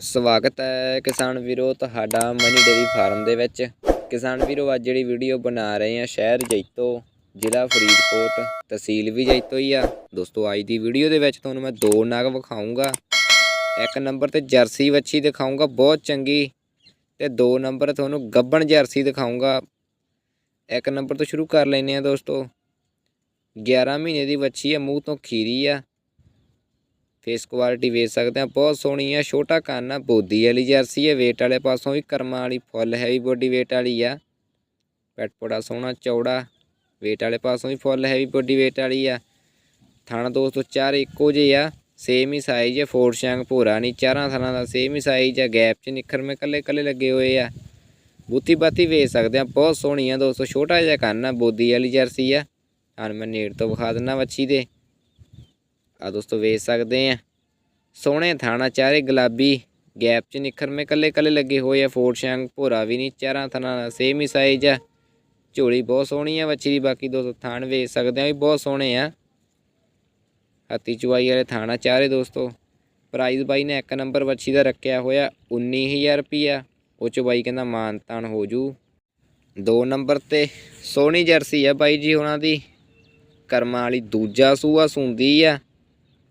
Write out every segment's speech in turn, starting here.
ਸਵਾਗਤ ਹੈ ਕਿਸਾਨ ਵੀਰੋ ਤੁਹਾਡਾ ਮਨੀ ਡੇਰੀ ਫਾਰਮ ਦੇ ਵਿੱਚ। ਕਿਸਾਨ ਵੀਰੋ, ਅੱਜ ਜਿਹੜੀ ਵੀਡੀਓ ਬਣਾ ਰਹੇ ਆ ਸ਼ਹਿਰ ਜੈਤੋ, ਜ਼ਿਲ੍ਹਾ ਫਰੀਦਕੋਟ, ਤਹਿਸੀਲ ਵੀ ਜੈਤੋ ਹੀ ਆ। ਦੋਸਤੋ, ਅੱਜ ਦੀ ਵੀਡੀਓ ਦੇ ਵਿੱਚ ਤੁਹਾਨੂੰ ਮੈਂ ਦੋ ਨਗ ਵਿਖਾਊਂਗਾ। ਇੱਕ ਨੰਬਰ ਤੇ ਜਰਸੀ ਵੱਛੀ ਦਿਖਾਊਂਗਾ, ਬਹੁਤ ਚੰਗੀ। ਤੇ ਦੋ ਨੰਬਰ ਤੁਹਾਨੂੰ ਗੱਬਣ ਜਰਸੀ ਦਿਖਾਊਂਗਾ। ਇੱਕ ਨੰਬਰ ਤੋਂ ਸ਼ੁਰੂ ਕਰ ਲੈਨੇ ਆ ਦੋਸਤੋ। 11 ਮਹੀਨੇ ਦੀ ਵੱਛੀ ਆ, ਮੂੰਹ ਤੋਂ ਖੀਰੀ ਆ। ਫੇਸ ਕੁਆਲਿਟੀ ਵੇਖ ਸਕਦੇ ਆ ਬਹੁਤ ਸੋਹਣੀ ਆ, ਛੋਟਾ ਕੰਨ ਆ, ਬੋਦੀ ਵਾਲੀ ਜਰਸੀ ਹੈ weight ਵਾਲੇ ਪਾਸੋਂ ਵੀ ਕਰਮਾਂ ਵਾਲੀ ਫੁੱਲ ਹੈਵੀ ਬੋਡੀ weight ਵਾਲੀ ਆ। ਪੈਟ ਸੋਹਣਾ, ਚੌੜਾ, weight ਵਾਲੇ ਪਾਸੋਂ ਵੀ ਫੁੱਲ ਹੈਵੀ ਬੋਡੀ weight ਵਾਲੀ ਆ। ਥਣ ਦੋਸਤੋ, ਚਾਰ ਇੱਕੋ ਜਿਹੇ ਆ ਸੇਮ ਹੀ ਸਾਈਜ਼ ਹੈ ਫੋਰ ਸ਼ੈਂਗ ਭੋਰਾ ਨਹੀਂ, ਚਾਰਾਂ ਥਾਂ ਦਾ ਸੇਮ ਹੀ ਸਾਈਜ਼ ਆ ਗੈਪ 'ਚ ਨਿਖਰ ਮੇ ਕੱਲੇ ਕੱਲੇ ਲੱਗੇ ਹੋਏ ਆ। ਬੂਤੀ ਬਾਤੀ ਵੇਚ ਸਕਦੇ ਆ ਬਹੁਤ ਸੋਹਣੀ ਆ ਦੋਸਤੋ, ਛੋਟਾ ਜਿਹਾ ਕੰਨ ਆ, ਬੋਦੀ ਵਾਲੀ ਜਰਸੀ ਆ। ਹਾਂ ਮੈਂ ਨੇੜ ਤੋਂ ਵਿਖਾ ਦਿੰਦਾ ਵੱਛੀ ਦੇ। ਆ ਦੋਸਤੋ ਵੇਚ ਸਕਦੇ ਆ। ਸੋਹਣੇ ਥਾਣਾ, ਚਾਰੇ ਗੁਲਾਬੀ, ਗੈਪ ਚ ਨਿਖਰਮੇ ਕੱਲੇ ਕੱਲੇ ਲੱਗੇ ਹੋਏ ਆ। ਫੋਰ ਸ਼ੰਗ, ਭੋਰਾ ਵੀ ਨਹੀਂ, ਚਾਰਾਂ ਥਾਣਾ ਸੇਮ ਹੀ ਸਾਈਜ਼ ਆ। ਝੋਲੀ ਬਹੁਤ ਸੋਹਣੀ ਆ ਵੱਛੀ ਦੀ, ਬਾਕੀ ਦੋਸਤੋ ਥਾਣ ਵੇਚ ਸਕਦੇ ਆ ਵੀ ਬਹੁਤ ਸੋਹਣੇ ਆ। ਹੱਤੀ ਚੁਆਈ ਵਾਲੇ ਥਾਣਾ, ਚਾਰੇ ਦੋਸਤੋ। ਪ੍ਰਾਈਜ਼ ਬਾਈ ਨੇ ਇੱਕ ਨੰਬਰ ਵੱਛੀ ਦਾ ਰੱਖਿਆ ਹੋਇਆ 19000 ਰੁਪਿਆ ਉਹ ਚ ਬਾਈ ਕਹਿੰਦਾ ਮਾਨ ਤਾਨ ਹੋ ਜੂ। ਦੋ ਨੰਬਰ ਤੇ ਸੋਹਣੀ ਜਰਸੀ ਆ ਬਾਈ ਜੀ ਉਹਨਾਂ ਦੀ। ਕਰਮਾਂ ਵਾਲੀ ਦੂਜਾ ਸੂਆ ਸੁੰਦੀ ਆ।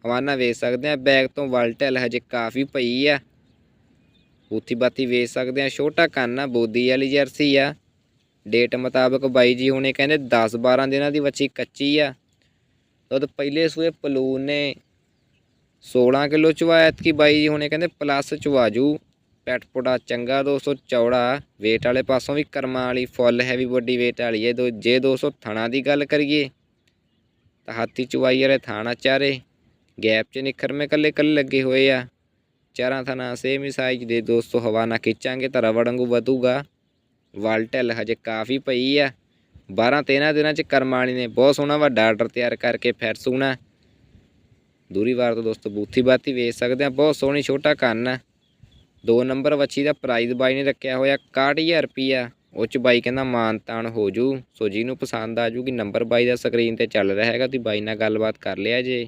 ਹਵਾਨਾ ਵੇਚ ਸਕਦੇ ਆ ਬੈਗ ਤੋਂ ਵਲਟਲ ਹਜੇ ਕਾਫੀ ਪਈ ਆ। ਬੂਥੀ ਬਾਤੀ ਵੇਚ ਸਕਦੇ ਆ ਛੋਟਾ ਕੰਨ ਆ, ਬੋਦੀ ਵਾਲੀ ਜਰਸੀ ਆ। ਡੇਟ ਮੁਤਾਬਕ ਬਾਈ ਜੀ ਹੁਣੇ ਕਹਿੰਦੇ 10 12 ਦਿਨਾਂ ਦੀ ਬੱਚੀ ਕੱਚੀ ਆ। ਦੁੱਧ ਪਹਿਲੇ ਸੂਏ ਪਲੂਨ ਨੇ 16 ਕਿਲੋ ਚਵਾਇਆ ਕਿ ਬਾਈ ਜੀ ਹੁਣੇ ਕਹਿੰਦੇ ਪਲੱਸ ਚਵਾਜੂ ਪੈਟ ਪੁੜਾ ਚੰਗਾ 200 ਚੌੜਾ। weight ਵਾਲੇ ਪਾਸੋਂ ਵੀ ਕਰਮਾਂ ਵਾਲੀ ਫੁੱਲ ਹੈਵੀ ਬੋਡੀ weight ਵਾਲੀ ਹੈ ਦੋ ਜੇ 200 ਥਣਾ ਦੀ ਗੱਲ ਕਰੀਏ ਤਾਂ ਹਾਥੀ ਚੁਵਾਈ ਵਾਲੇ ਥਾਣਾ ਚਾਰੇ। ਗੈਪ 'ਚ ਨਿਖਰਮੇ ਕੱਲੇ ਕੱਲੇ ਲੱਗੇ ਹੋਏ ਆ। ਚਾਰਾਂ ਥਣਾ ਸੇਮ ਹੀ ਸਾਈਜ਼ ਦੇ ਦੋਸਤੋ, ਹਵਾ ਨਾ ਖਿੱਚਾਂਗੇ ਤਾਂ ਰਵੜ ਵਾਂਗੂ ਵਧੂਗਾ। ਵਾਲਟਲ ਹਜੇ ਕਾਫੀ ਪਈ ਆ। 12 13 ਦਿਨਾਂ 'ਚ ਕਰਮਾਣੀ ਨੇ ਬਹੁਤ ਸੋਹਣਾ ਵੱਡਾ ਆਰਡਰ ਤਿਆਰ ਕਰਕੇ ਫਿਰ ਸੂਣਾ। ਦੂਰੀ ਵਾਰ ਤੋਂ ਦੋਸਤੋ, ਬੂਥੀ ਬਾਤੀ ਵੇਚ ਸਕਦੇ ਆ, ਬਹੁਤ ਸੋਹਣੀ ਛੋਟਾ ਕੰਨ ਆ। ਦੋ ਨੰਬਰ ਵੱਛੀ ਦਾ ਪ੍ਰਾਈਸ ਬਾਈ ਨੇ ਰੱਖਿਆ ਹੋਇਆ 61000 ਰੁਪਿਆ ਉਹ ਚ ਬਾਈ ਕਹਿੰਦਾ ਮਾਨ ਤਾਨ ਹੋ ਜੂ। ਸੋ ਜਿਹਨੂੰ ਪਸੰਦ ਆ ਜੂਗੀ, ਨੰਬਰ ਬਾਈ ਦਾ ਸਕਰੀਨ ਤੇ ਚੱਲ ਰਿਹਾ ਹੈਗਾ, ਤੁਸੀਂ ਬਾਈ ਨਾਲ ਗੱਲਬਾਤ ਕਰ ਲਿਆ ਜੇ।